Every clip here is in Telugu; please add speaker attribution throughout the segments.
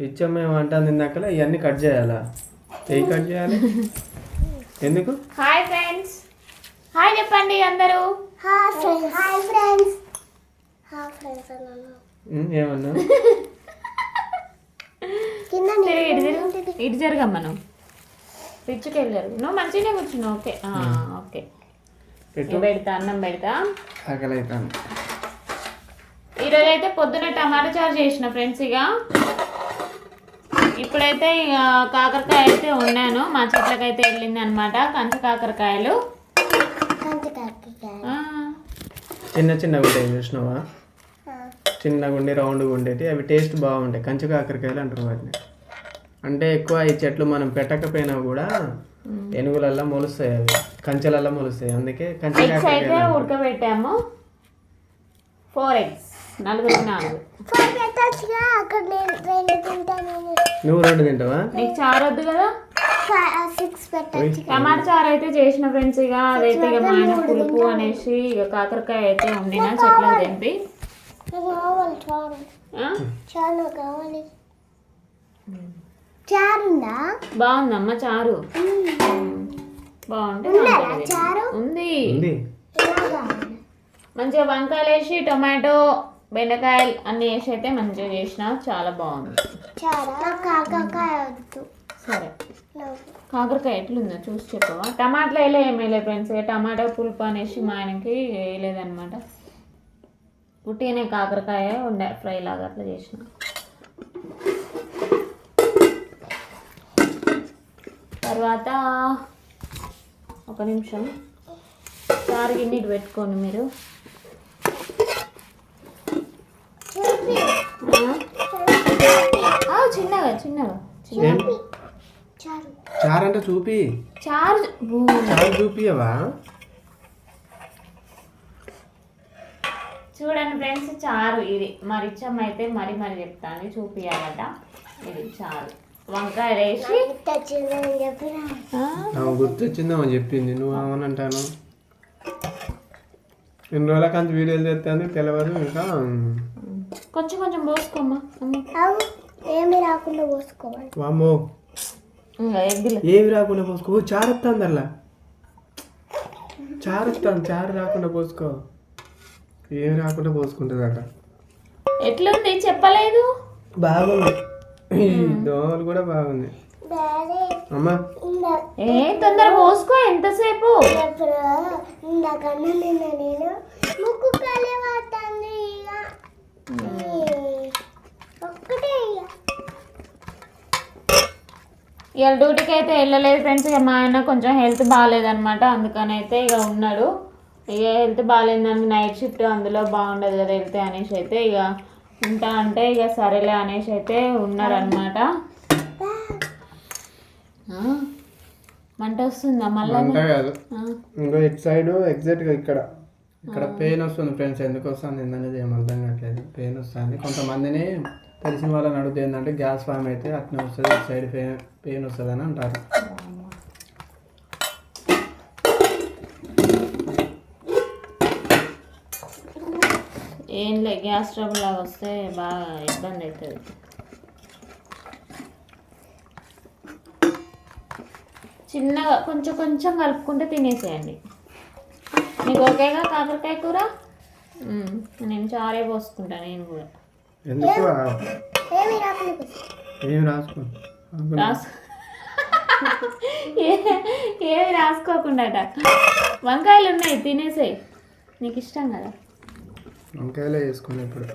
Speaker 1: ఇచ్చాం మేము అంటాను ఇందాకలే ఇవన్నీ కట్ చేయాలా? ఏం కట్ చేయాలి? ఎందుకు?
Speaker 2: Hi friends. హాయ్ చెప్పండి అందరూ.
Speaker 3: Hi friends. Hi friends. Hi friends అన్నాను.
Speaker 1: ఏమన్నా
Speaker 3: కింద
Speaker 2: ఇటు తిరుగు ఇటు జరగమ్మ నువ్వు. పిచ్చుకి వెళ్ళి జరుగు. నువ్వు మంచిగానే కూర్చున్నావు. ఓకే. ఆ, ఓకే. పెడతా అన్నం పెడతా.
Speaker 1: ఆకలి అవుతాను
Speaker 2: ఈరోజు అయితే పొద్దున టమాటా చారు చేసిన ఫ్రెండ్స్ ఇక. ఇప్పుడైతే ఇక కాకరకాయ అయితే వండాను. మా చెట్లకైతే వెళ్ళింది అనమాట కంచ కాకరకాయలు
Speaker 1: చిన్న చిన్నగా ఉంటాయి చూసినావా? చిన్నగా ఉండి రౌండ్గా ఉండేటి అవి టేస్ట్ బాగుంటాయి. కంచు కాకరకాయలు అంటారు వాటిని అంటే ఎక్కువ ఈ చెట్లు మనం పెట్టకపోయినా కూడా ఎనుగులల్లా మొలుస్తాయి అవి. కంచెలల్లా మొలుస్తాయి. అందుకే కంచె
Speaker 2: అయితే
Speaker 1: కాకరకాయలు
Speaker 2: ఉడకబెట్టాము. ఫోర్ ఎగ్స్ నలుగురికి నాలుగు.
Speaker 1: నువ్వు రెండు తింటావా?
Speaker 2: నీకు చారు వద్దు కదా? టమాటా చారు అయితే చేసిన ఫ్రెండ్స్ ఇక అదైతే ఇక మా ఆయన పులుపు అనేసి ఇక కాకరకాయ అయితే వండిన చెట్లకు తెంపి.
Speaker 3: చారుందా?
Speaker 2: బాగుందమ్మ చారు. బాగుంటే ఉంది మంచిగా వంకాయలు వేసి టొమాటో బెండకాయలు అన్ని వేసి అయితే మంచిగా చేసిన చాలా బాగుంది.
Speaker 3: కాకరకాయ
Speaker 2: సరే. కాకరకాయ ఎట్లుందో చూసి చెప్పవా? టమాటాలు వేయలే ఏం వేయలేదు ఫ్రెండ్స్? టమాటా పులుపు అనేసి మా ఆయనకి వేయలేదన్నమాట. పుట్టినే కాకరకాయ ఉండే ఫ్రై లాగా అట్లా చేసిన. తర్వాత ఒక నిమిషం. చారు గిన్నె పెట్టుకోండి మీరు ఆ? ఆ, చిన్నగా చిన్నగా
Speaker 3: చారు
Speaker 1: చారు. అంటే చూపి.
Speaker 2: చారు.
Speaker 1: చారు చూపియవా
Speaker 2: చూడండి ఫ్రెండ్స్ చారు ఇది. మరి ఇచ్చమ్మ అయితే మరి మరి చెప్తాను. చూపియాలట ఇది చారు. వంకాయ వేసి
Speaker 3: తెచ్చిందని చెప్పిన
Speaker 2: ఆ,
Speaker 1: నాకు గుర్తొచ్చిందో అని చెప్పింది. నువ్వు ఏమనంటాను? ఎన్ని రోజుల కంచి వీడియోలు చేస్తాను తెలవదు ఇంకా.
Speaker 2: కొంచెం కొంచెం పోసుకోమ్మా.
Speaker 3: ఏమి రాకుండా పోసుకోవాలి.
Speaker 1: వామ్మో. ఏమి రాకుండా పోసుకో. ఓ, చారు వస్తుంది అలా. చారు వస్తాను చారు రాకుండా పోసుకో. ఏమి రాకుండా పోసుకుంటుంది అట
Speaker 2: ఎట్లుంది? చెప్పలేదు?
Speaker 1: బాగుంది. దోమలు కూడా బాగుంది. అమ్మా.
Speaker 2: ఏ తొందర పోసుకో ఎంతసేపు?
Speaker 3: నేను. ముక్కు కాలే
Speaker 2: ఇవాళ డ్యూటీకి అయితే వెళ్ళలేదు ఫ్రెండ్స్. ఇక మా ఆయన కొంచెం హెల్త్ బాగాలేదనమాట అందుకని అయితే ఇక ఉన్నాడు. ఇక హెల్త్ బాగాలేదని నైట్ షిఫ్ట్ అందులో బాగుండదు కదా వెళ్తే అనేసి అయితే ఇక ఉంటా అంటే ఇక సరేలే అనేసి అయితే ఉన్నారనమాట మంట వస్తుందా మళ్ళా?
Speaker 1: ఇటు సైడ్ ఎగ్జాక్ట్గా ఇక్కడ. ఇక్కడ పెయిన్ వస్తుంది ఫ్రెండ్స్ ఎందుకు వస్తుంది? ఏందనేది ఏం అర్థం కావట్లేదు. పెయిన్ వస్తుంది. కొంతమందిని తెలిసిన వాళ్ళని అడుగుతుంది ఏంటంటే గ్యాస్ ఫామ్ అయితే అట్నే వస్తుంది సైడ్ పెయిన్ పెయిన్ వస్తుంది అని అంటారు.
Speaker 2: ఏం లే గ్యాస్ ట్రబుల్ లాగా వస్తే బాగా ఇబ్బంది అవుతుంది చిన్నగా కొంచెం కొంచెం కలుపుకుంటే తినేసేయండి. మీకు ఓకేగా కాకరకాయ కూర. నేను చారే పోసుకుంటాను నేను కూడా.
Speaker 1: ఎందుకు?
Speaker 3: ఏమి?
Speaker 1: రాసుకో?
Speaker 2: రాసు ఏ- ఏమి రాసుకోకుండాట? వంకాయలు ఉన్నాయి తినేసేయి నీకు ఇష్టం కదా?
Speaker 1: వంకాయలే వేసుకుని ఇప్పుడు.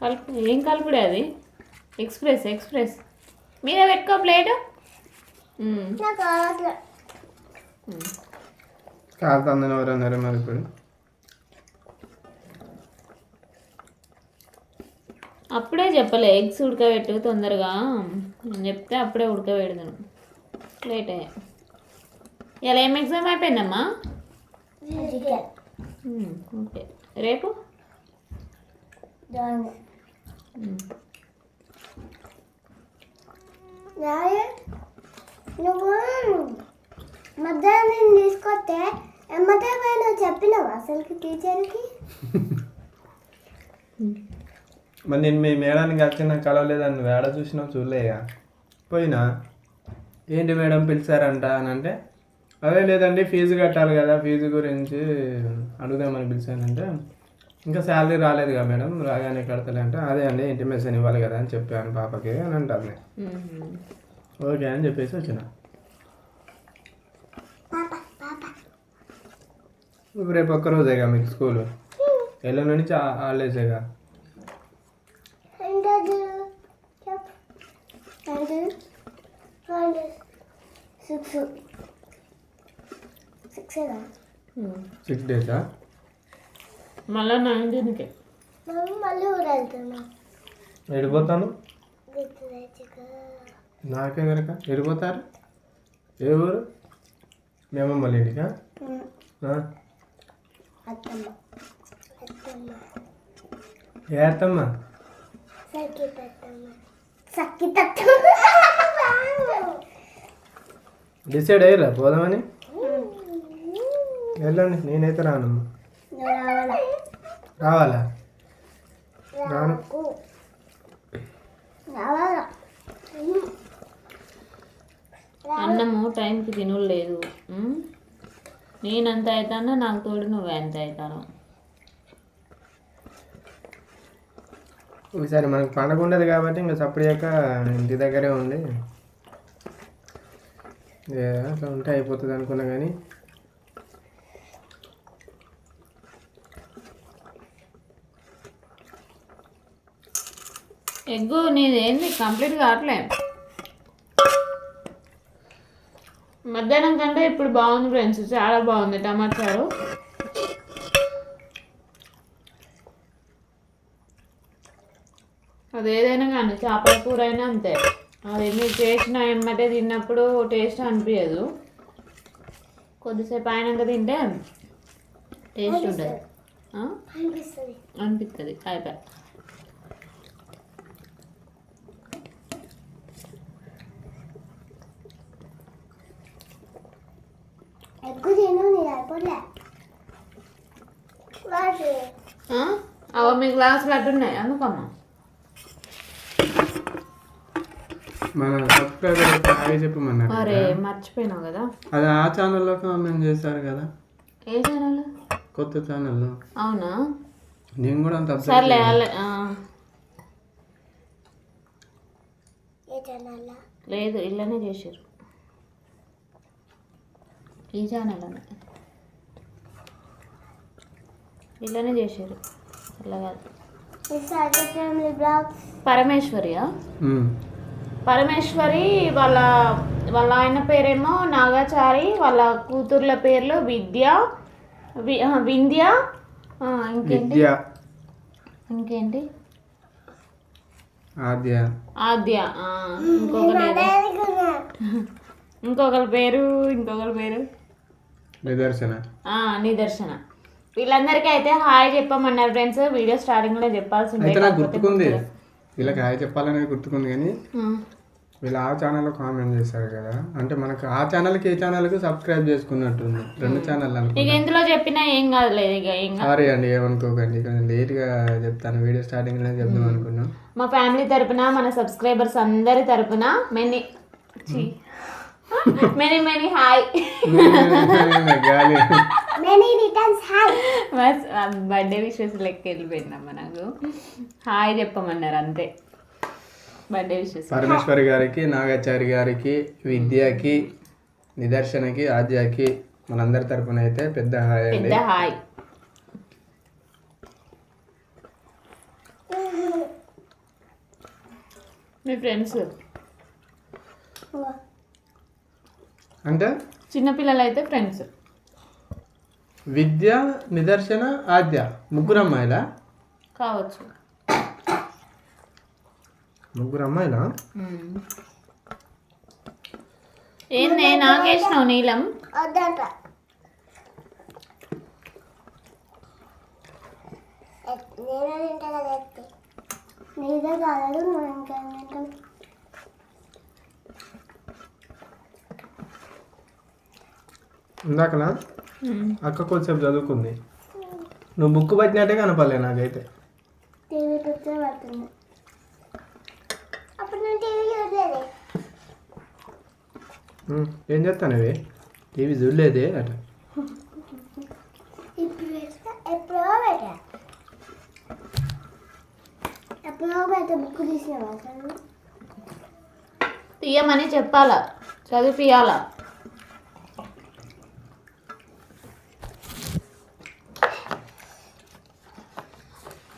Speaker 2: కలుపు ఏం కలుపుడే అది? ఎక్స్ప్రెస్ ఎక్స్ప్రెస్ మీద పెట్టుకో ప్లేటు.
Speaker 1: మరి ఇప్పుడు.
Speaker 2: అప్పుడే చెప్పలే ఎగ్స్ ఉడకబెట్టు తొందరగా. నేను చెప్తే అప్పుడే ఉడకబెడతాను లేట్ అయ్యా. ఇలా ఏం ఎగ్జామ్ అయిపోయిందమ్మా? ఓకే. రేపు?
Speaker 3: నువ్వు మధ్యాహ్నం తీసుకొస్తే ఎమ్మటే పోయినా చెప్పినావా అసలుకి టీచర్కి?
Speaker 1: మరి నేను మీ మేడానికి వచ్చిన కలవలేదని నువ్వు ఏడ చూసినావు చూడలేగా పోయినా? ఏంటి మేడం పిలిచారంట అని అంటే అదే లేదండి ఫీజు కట్టాలి కదా ఫీజు గురించి అడుగుదామని పిలిచానంటే ఇంకా శాలరీ రాలేదుగా మేడం రాగానే కడతలే అంటే అదే అండి ఇంటిమేషన్ ఇవ్వాలి కదా అని చెప్పాను పాపకి అని అంటాను ఓకే అని చెప్పేసి వచ్చిన. రేపు ఒక్క రోజేగా మీకు స్కూల్? ఎల్లుండి నుంచి హాలిడేసేగా?
Speaker 3: సిక్సేనా
Speaker 1: సిక్స్ డేసా?
Speaker 2: మళ్ళా నైన్టీన్కి
Speaker 3: మేము మళ్ళీ ఊరు వెళ్తున్నాం
Speaker 1: వెళ్ళిపోతాను నాకే కనుక వెళ్ళిపోతారు ఏ ఊరు? మీ అమ్మమ్మ వాళ్ళ ఇంటికా ఆ?
Speaker 3: అత్తమ్మ. అత్తమ్మ.
Speaker 1: ఏ అత్తమ్మ? డిసైడ్ అయ్యారా పోదామని? వెళ్ళండి నేనైతే రానమ్మా.
Speaker 3: రావాలా?
Speaker 2: అన్నము టైంకి తినుడు లేదు ఉమ్? నేనంత అవుతానో నాకు తోడు నువ్వు ఎంత అవుతాను
Speaker 1: ఈసారి మనకు పండగ ఉండదు కాబట్టి ఇంకా సపరేక ఇంటి దగ్గరే ఉండి అట్లా ఉంటే అయిపోతుంది అనుకున్నా కానీ
Speaker 2: ఎగ్గు ఏంది? కంప్లీట్ కావట్లే. మధ్యాహ్నం కంటే ఇప్పుడు బాగుంది ఫ్రెండ్స్. చాలా బాగుంది టమాటా చారు. అది ఏదైనా కానీ చేపల కూర అయినా అంతే. అది మీరు చేసిన ఎమ్మటే తిన్నప్పుడు టేస్ట్ అనిపించదు కొద్దిసేపు అయినాక తింటే టేస్ట్ ఉంటుంది
Speaker 3: అనిపిస్తుంది.
Speaker 2: అయిపోయి
Speaker 3: ఎక్కువ తిను నేను అయిపోలే వాటి
Speaker 2: అవ మీ గ్లాసులు అట్టున్నాయి అందుకమ్మా.
Speaker 1: మన సబ్స్క్రైబర్ హాయ్ చెప్పమన్నారు
Speaker 2: అరే
Speaker 1: కదా.
Speaker 2: మర్చిపోయినావు కదా.
Speaker 1: అది ఆ ఛానల్లో కామెంట్ చేశారు కదా.
Speaker 2: ఏ ఛానల్
Speaker 1: కొత్త ఛానల్లో
Speaker 2: అవునా?
Speaker 1: నేను కూడా అంత
Speaker 2: సర్లే
Speaker 1: చేయలేదు.
Speaker 2: అలా ఆ,
Speaker 3: ఏ ఛానల్లా
Speaker 2: లేదు ఇళ్ళనే చేసారు ఈ ఇళ్ళనే చేసారు అట్లా కాదు. పరమేశ్వరియా. పరమేశ్వరి వాళ్ళ వాళ్ళ ఆయన పేరేమో నాగాచారి వాళ్ళ కూతుర్ల పేర్లు విద్య వింధ్య ఆ, ఇంకేంటి?
Speaker 1: విద్య.
Speaker 2: ఇంకేంటి?
Speaker 1: ఆద్య.
Speaker 2: ఆద్య ఏదో. ఇంకొకరి పేరు ఇంకొకరి పేరు.
Speaker 1: నిదర్శన.
Speaker 2: నిదర్శన. వీళ్ళందరికీ అయితే హాయ్ చెప్పమన్నారు ఫ్రెండ్స్. వీడియో స్టార్టింగ్లో చెప్పాల్సిందే
Speaker 1: అయితే నాకు గుర్తుకుంది. వీళ్ళకి హాయ్ చెప్పాలనేది గుర్తుకుంది కానీ వీళ్ళు ఆ ఛానల్లో కామెంట్ చేశారు కదా. అంటే మనకు ఆ ఛానల్కి ఈ ఛానల్కి సబ్స్క్రైబ్ చేసుకున్నట్టుంది. రెండు ఛానల్
Speaker 2: ఇక ఇందులో చెప్పినా ఏం కాదులేదు ఇక ఏం
Speaker 1: సారీ అండి ఏమనుకోకండి. కొంచెం లేట్గా చెప్తాను. వీడియో స్టార్టింగ్లో చెప్దాం అనుకున్నాం.
Speaker 2: మా ఫ్యామిలీ తరపున మన సబ్స్క్రైబర్స్ అందరి తరపున మెనీ మెనీ మెనీ హాయ్
Speaker 1: గాలి
Speaker 3: many returns hi
Speaker 2: bus birthday wishes లెక్క వెళ్ళిపోయిందమ్మ నాకు. హాయ్ చెప్పమన్నారు అంతే. బర్త్డే విషెస్
Speaker 1: పరమేశ్వరి గారికి నాగాచారి గారికి విద్యకి నిదర్శనకి ఆద్యకి మనందరి తరపున అయితే పెద్ద హాయ్ అండి.
Speaker 2: పెద్ద హాయ్ మీ ఫ్రెండ్స్.
Speaker 1: అంటే?
Speaker 2: చిన్నపిల్లలు అయితే ఫ్రెండ్స్.
Speaker 1: విద్య నిదర్శన ఆద్య. ముగ్గురు అమ్మాయిలా?
Speaker 2: కావచ్చు.
Speaker 1: ముగ్గురు అమ్మాయిలా?
Speaker 2: మ్మ్. ఏంది నాగేసినావు నీలం?
Speaker 3: నేనే తింటా కదా ఎత్తి నీదే కాదు మనం ఇంకేం
Speaker 1: ఇందాకనా? అక్క కొద్దిసేపు చదువుకుంది. నువ్వు బుక్ పట్టినట్టే కనపడలే నాకైతే. ఏం చేస్తాను ఇవి టీవీ చూడలేదే. అట.
Speaker 3: ఇప్పుడు వేస్తా ఎప్పుడో పెట్టా ఎప్పుడో పెట్టా బుక్ తీసినావా అసలు
Speaker 2: తీయమని చెప్పాలా చదివిపియాలా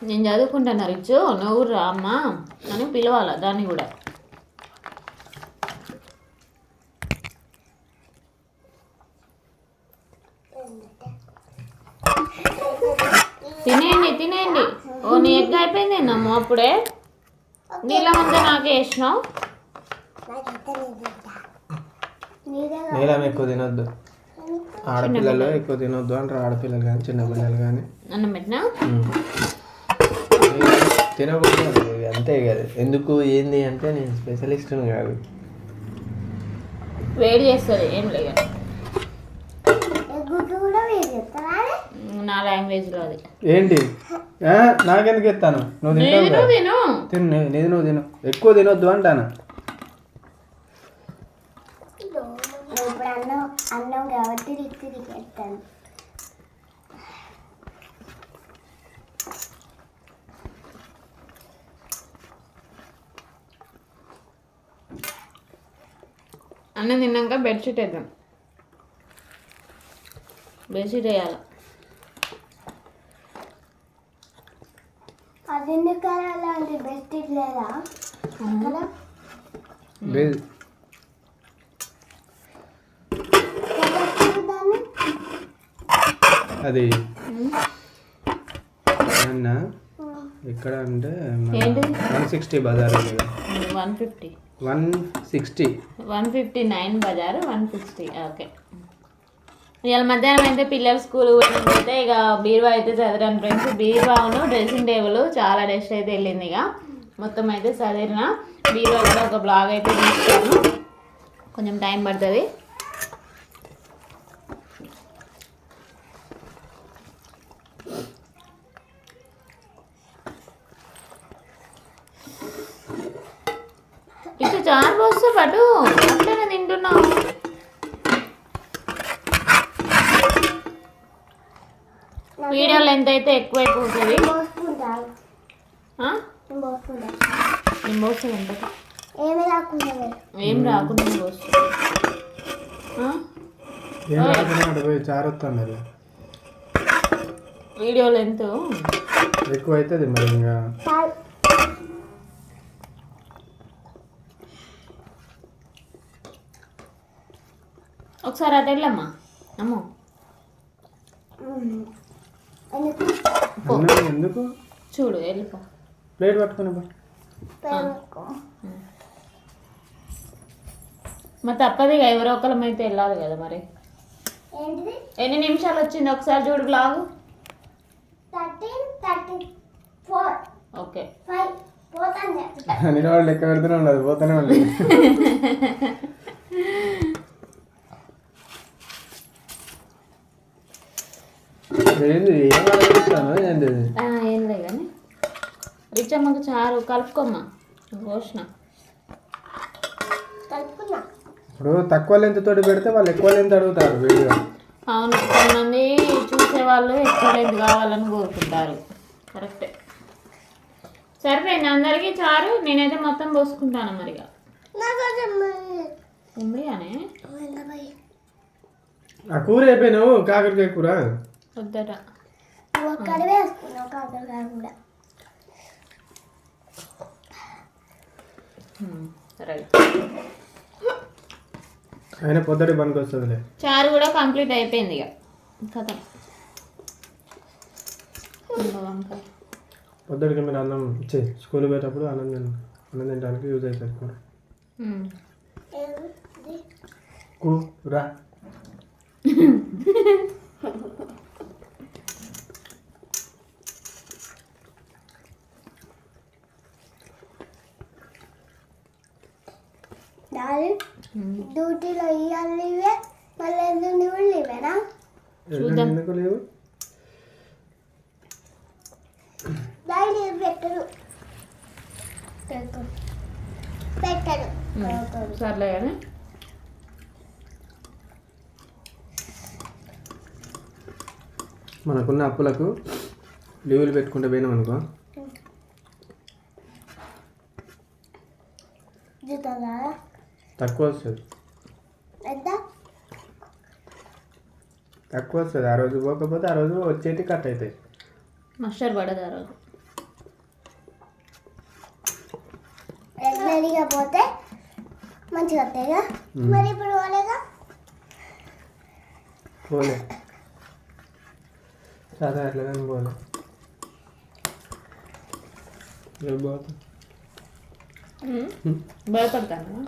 Speaker 2: నేను చదువుకుంటాను రిచ్చు నువ్వు రా అమ్మా. అని పిలవాలా? దాన్ని కూడా. తినేయండి తినేయండి. ఓ నీ ఎగ్ అయిపోయింది నమ్మ అప్పుడే. నీళ్ళ ముందే నాకే వేసినావు.
Speaker 1: నీలం ఎక్కువ తినొద్దు. ఆడపిల్లలు ఎక్కువ తినొద్దు అంటారు ఆడపిల్లలు కానీ చిన్నపిల్లలు కానీ.
Speaker 2: అన్నం పెట్టినా?
Speaker 1: తినకూడదు అంతే కదా. ఎందుకు ఏంది అంటే నేను స్పెషలిస్ట్ని కాదు.
Speaker 2: వేడి చేస్తుంది ఏం లేదు. నా లాంగ్వేజ్లో అది.
Speaker 1: ఏంటి? ఆ, నాకెందుకు ఇస్తాను నువ్వు తింటావు
Speaker 2: నేను. తిను
Speaker 1: తిను. నీ- నీది నువ్వు తిను. ఎక్కువ తినొద్దు అంటాను.
Speaker 3: అన్నం కాబట్టి రిక్కి రికెత్తాను
Speaker 2: అన్నం తిన్నాక బెడ్షీట్ వేద్దాం. బెడ్షీట్ వేయాలి.
Speaker 3: అది ఎందుకు అలాంటి బెస్ట్ లేదా?
Speaker 1: అది. అన్న ఎక్కడ అంటే one sixty Bazar
Speaker 2: one fifty.
Speaker 1: One sixty.
Speaker 2: One fifty nine Bazar one sixty. Okay. ఇవాళ మధ్యాహ్నం అయితే పిల్లలు స్కూల్ అయితే ఇక బీరువా అయితే చదివాను ఫ్రెండ్స్. బీరువాను డ్రెస్సింగ్ టేబుల్ చాలా డస్ట్ అయితే వెళ్ళింది ఇక. మొత్తం అయితే చదివిన. బీరువా కూడా ఒక బ్లాగ్ అయితే తీస్తాను. కొంచెం టైం పడుతుంది. చారు పోస్తూ పటు అట్లనే తింటున్నావు? వీడియో లెంత్ అయితే ఎక్కువైపోతుంది?
Speaker 3: నేను ఏమి రాకుండా
Speaker 2: ఏం రాకుండా వీడియో లెంత్
Speaker 1: ఎక్కువ అవుతుంది మరి ఇంకా
Speaker 3: చాలు
Speaker 2: ఒకసారి అటు వెళ్ళమ్మా. అమ్మో.
Speaker 3: ఎందుకు
Speaker 2: చూడు వెళ్ళిపో.
Speaker 1: ప్లేట్ పట్టుకుని
Speaker 2: మరి తప్పదు ఇక ఎవరో ఒకరం అయితే వెళ్ళాలి కదా మరి. ఎన్ని నిమిషాలు వచ్చింది? ఒకసారి చూడు బ్లాగ్. ఓకే.
Speaker 1: వాళ్ళు లెక్క పెడుతూనే ఉండదు పోతూనే ఉండదు ఏం
Speaker 2: లేదు కానీ రిచమ్మకు చారు కలుపుకోమ్మా పోసిన
Speaker 1: ఇప్పుడు తక్కువ లెంత్ తోటి పెడితే వాళ్ళు ఎక్కువ లెంత్ అడుగుతారు వీడియో.
Speaker 2: అవును కొంతమంది చూసేవాళ్ళు ఎక్కువ లెంత్ కావాలని కోరుకుంటారు. కరెక్టే సరిపోయింది అందరికీ చారు నేనైతే మొత్తం పోసుకుంటాను మరిగా.
Speaker 3: నాకు
Speaker 2: ఉమ్మడిగానే
Speaker 1: ఆ కూర అయిపోయినావు కాకరకాయ కూర?
Speaker 2: వద్దట.
Speaker 3: ఒక్కడ కూడా
Speaker 2: రైట్
Speaker 1: అయినా పొద్దుటి పనికి వస్తుందిలే.
Speaker 2: చారు కూడా కంప్లీట్ అయిపోయింది ఇక. కథ.
Speaker 1: పొద్దుటికి మీరు అన్నం ఇచ్చే స్కూల్ పోయేటప్పుడు అన్నం తిన అన్నం తినడానికి యూజ్ అవుతుంది కూర.
Speaker 3: ఏంది?
Speaker 1: కూర
Speaker 3: డాడీ. డ్యూటీలో ఇవ్వాలి ఇవే. మళ్ళీ ఎల్లుండి కూడా ఇవేనా
Speaker 1: ఎల్లుండి ఎందుకు లేవు?
Speaker 3: పెట్టరు? పెట్టరు పెట్టరు
Speaker 2: సర్లే కానీ
Speaker 1: మనకున్న అప్పులకు లీవులు పెట్టుకుంటే పోయినాం అనుకో
Speaker 3: జీతం కదా
Speaker 1: తక్కువ వస్తుంది
Speaker 3: ఎంత
Speaker 1: తక్కువ వస్తుంది ఆ రోజు పోకపోతే ఆ రోజు వచ్చేటి కట్ అవుతాయి
Speaker 2: మస్టర్ పడదు ఆ రోజు
Speaker 3: రెగ్యులర్గా పోతే మంచిగా వస్తాయిగా మరి ఇప్పుడు పోలేగా
Speaker 1: పోలే సాధారణ కానీ పోలే రేపు పోతా
Speaker 2: భయపడతాను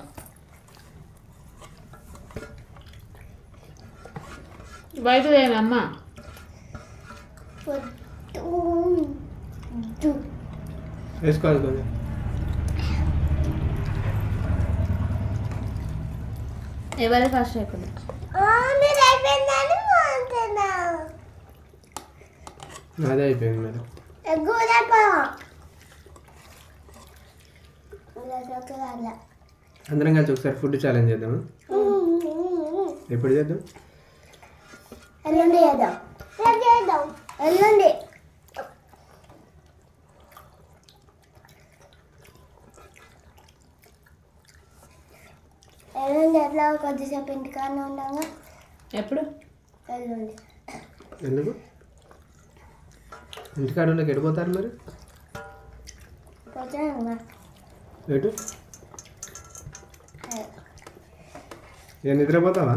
Speaker 3: పొద్దు.
Speaker 1: వేసుకోవాలి కొంచెం.
Speaker 2: ఎవరి ఫస్ట్ అయిపోయింది?
Speaker 1: అదే అయిపోయింది అందరం కలిసి ఒకసారి ఫుడ్ ఛాలెంజ్ చేద్దామా? ఎప్పుడు చేద్దాం?
Speaker 3: ఎల్లుండి చేద్దాం. రేపు చేద్దాం. ఎల్లుండి. ఎల్లుండి ఎట్లా? కొద్దిసేపు ఇంటికాడనే ఉన్నాగా
Speaker 2: ఎప్పుడు?
Speaker 3: ఎల్లుండి.
Speaker 1: ఎందుకు? ఇంటికాడ వాళ్ళకి ఎడిపోతారు మరి?
Speaker 3: పోతాను
Speaker 1: ఎటు? నేను నిద్రపోతావా?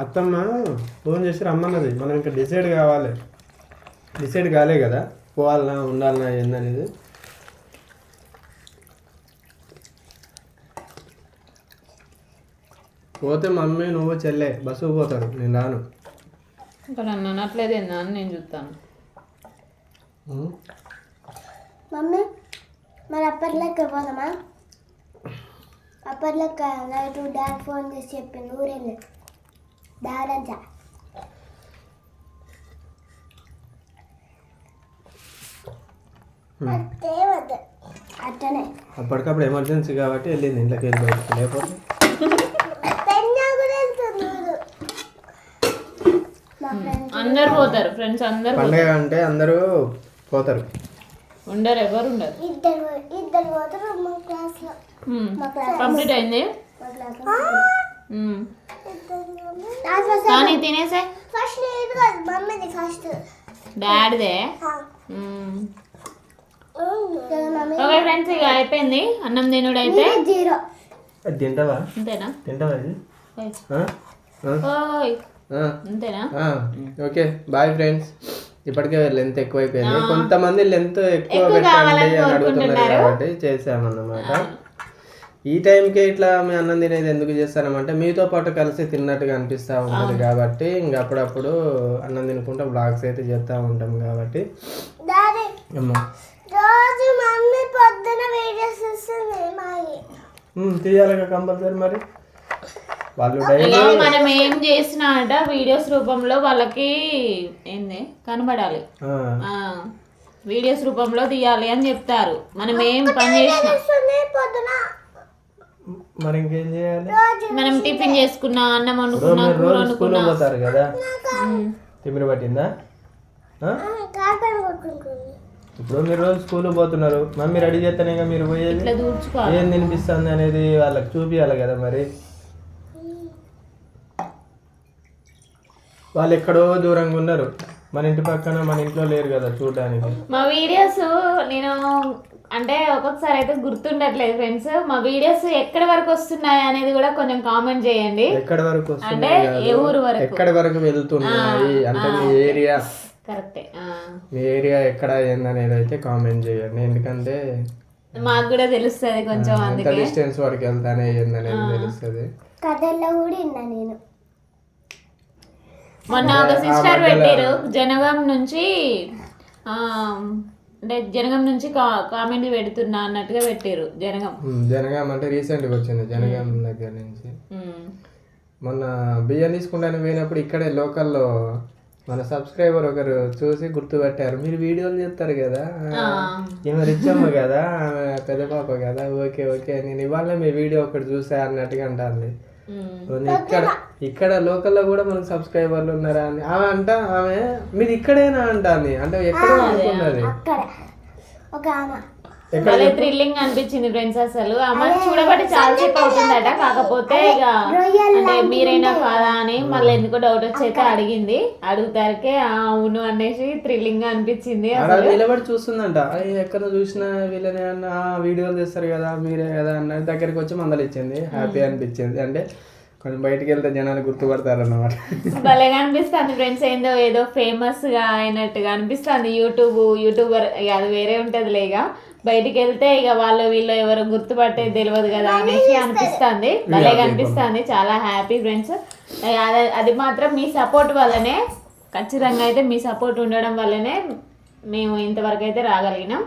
Speaker 1: అత్తమ్మ ఫోన్ చేసి రమ్మన్నది. మనం ఇంకా డిసైడ్ కావాలి. డిసైడ్ కాలే కదా. పోవాలనా ఉండాలనా ఏందనేది. పోతే మమ్మీ నువ్వు చెల్లె బస్సుకు పోతారు. నేను రాను.
Speaker 2: ఇంకా నన్ను అనట్లేదు అని నేను చూస్తాను?
Speaker 3: మమ్మీ మరి అప్పట్లెక్క పోదామా? అప్పట్లెక్క నైట్ డాడీ ఫోన్ చేసి చెప్పింది ఊరెళ్ళి. డాడీ అంతా. అట్టనే
Speaker 1: అప్పటికప్పుడు ఎమర్జెన్సీ కాబట్టి వెళ్ళింది ఇంట్లోకి వెళ్ళి బయటికి లేకపోతే.
Speaker 2: అందరు పోతారు ఫ్రెండ్స్ అందరు
Speaker 1: పండగ అంటే అందరూ పోతారు.
Speaker 2: ఉండరు ఎవరు ఉండరు.
Speaker 3: ఇద్దరు ఇద్దరు పోతారు మా
Speaker 2: కంప్లీట్ అయింది? కానీ తినేసే?
Speaker 3: ఫస్ట్ లేదు కాదు మమ్మీది ఫస్ట్
Speaker 2: డాడీదే. ఓకే ఫ్రెండ్స్ ఇక అయిపోయింది. అన్నం తినుడు అయితే.
Speaker 3: జీరో.
Speaker 1: తింటావా?
Speaker 2: అంతేనా?
Speaker 1: తింటావా ఇది.
Speaker 2: అంతేనా.
Speaker 1: ఓకే బాయ్ ఫ్రెండ్స్ ఇప్పటికే లెంత్ ఎక్కువైపోయింది. కొంతమంది లెంత్ ఎక్కువ పెట్టండి
Speaker 2: కావాలని
Speaker 1: అని అడుగుతున్నారు. కాబట్టి చేసామన్నమాట ఈ టైంకి ఇట్లా మీ అన్నం తినేది ఎందుకు చేస్తానమంటే మీతో పాటు కలిసి తిన్నట్టుగా అనిపిస్తూ ఉంటుంది కాబట్టి ఇంక అప్పుడప్పుడు అన్నం తినుకుంటా బ్లాగ్స్ అయితే చేస్తూ ఉంటాం కాబట్టి. తీయాలిగా కంపల్సరీ మరి. వాళ్ళు
Speaker 2: మనం ఏం చేసినా అంట వీడియోస్ రూపంలో వాళ్ళకి ఏంది? కనబడాలి. ఆ, వీడియోస్ రూపంలో తీయాలి అని చెప్తారు. మనం ఏం పని చేసినా
Speaker 1: మరి ఇంకేం చేయాలి?
Speaker 2: మనం టిఫిన్ చేసుకున్నా అన్నం కూర
Speaker 1: స్కూల్
Speaker 2: వండుకున్నా
Speaker 1: పోతారు కదా? తిమ్మిడి పట్టిందా? ఆ? ఇప్పుడు మీరు రోజు స్కూల్ పోతున్నారు. మమ్మీ రెడీ చేస్తేనే కదా మీరు పోయేది?
Speaker 2: ఇట్లా దూర్చుకోవాలి.
Speaker 1: ఏం తినిపిస్తుంది అనేది వాళ్ళకి చూపించాలి కదా మరి. వాళ్ళు ఎక్కడో దూరంగా ఉన్నారు. మన ఇంటి పక్కన మన ఇంట్లో లేరు కదా చూడడానికి.
Speaker 2: మా వీడియోస్ నేను అంటే ఒక్కొక్కసారి అయితే గుర్తుండట్లేదు ఫ్రెండ్స్. మా వీడియోస్ ఎక్కడి వరకు వస్తున్నాయి అనేది కూడా కొంచెం కామెంట్ చేయండి.
Speaker 1: ఎక్కడి వరకు
Speaker 2: అంటే ఏ ఊరు వరకు?
Speaker 1: ఎక్కడి వరకు వెళ్తున్నాయి? అంటే మీ ఏరియా.
Speaker 2: కరెక్టే
Speaker 1: మీ ఏరియా ఎక్కడ ఏందనేది అయితే కామెంట్ చేయండి. ఎందుకంటే
Speaker 2: మాకు కూడా తెలుస్తుంది కొంచెం
Speaker 1: డిస్టెన్స్ వరకు వెళ్తానే ఏందనేది తెలుస్తుంది.
Speaker 3: కథల్లో కూడా విన్నా నేను.
Speaker 2: మొన్న ఒక సిస్టర్ పెట్టారు జనగాం నుంచి అంటే జనగం నుంచి కామెంట్ పెడుతున్నా అన్నట్టుగా పెట్టారు జనగం.
Speaker 1: జనగాం అంటే రీసెంట్గా వచ్చింది జనగాం దగ్గర నుంచి. మొన్న బియ్యం తీసుకుంటానికి పోయినప్పుడు ఇక్కడే లోకల్లో మన సబ్స్క్రైబర్ ఒకరు చూసి గుర్తుపట్టారు మీరు వీడియోలు చేస్తారు కదా. ఈమె రిచ్చమ్మ కదా ఆమె పెద్ద పాప కదా ఓకే ఓకే నేను ఇవాళ మీ వీడియో ఒకటి చూసా అన్నట్టుగా. అవును, ఇక్కడ ఇక్కడ లోకల్లో కూడా మనకు సబ్స్క్రైబర్లు ఉన్నారా అని. ఆమె అంట ఆమె మీరు ఇక్కడేనా? అంటాంది. అంటే ఎక్కడో అనుకున్నది.
Speaker 3: ఒక ఆమె.
Speaker 2: భలే థ్రిల్లింగ్ అనిపించింది ఫ్రెండ్స్ అసలు. ఆమె చూడబట్టి చాలా సేపు అవుతుందట. కాకపోతే ఇక అంటే మీరైనా కాదా అని మళ్ళీ ఎందుకో డౌట్ వచ్చి అయితే అడిగింది. అడుగుతారికే "ఆ, అవును అనేసి థ్రిల్లింగ్ అనిపించింది
Speaker 1: ఆడ నిలబడి చూస్తుందంట. "అయ్య, ఎక్కడ చూసినా వీళ్ళని అన్న "ఆ, వీడియోలు తీస్తారు కదా మీరే కదా అన్న దగ్గరికి వచ్చి మందలు ఇచ్చింది. హ్యాపీ అనిపించింది. అంటే కొంచెం బయటికి వెళ్తే జనాలు గుర్తుపడతారు అన్నమాట
Speaker 2: భలేగా అనిపిస్తుంది ఫ్రెండ్స్ ఏందో ఏదో ఫేమస్గా అయినట్టుగా అనిపిస్తుంది. యూట్యూబ్ యూట్యూబర్ అది వేరే ఉంటది ఇక. బయటికి వెళ్తే ఇక వాళ్ళు వీళ్ళు ఎవరు గుర్తుపట్టేది తెలియదు కదా అనేసి అనిపిస్తుంది. భలేగా అనిపిస్తుంది. చాలా హ్యాపీ ఫ్రెండ్స్. అది అది మాత్రం మీ సపోర్ట్ వల్లనే ఖచ్చితంగా అయితే మీ సపోర్ట్ ఉండడం వల్లనే మేము ఇంతవరకు అయితే రాగలిగినాం.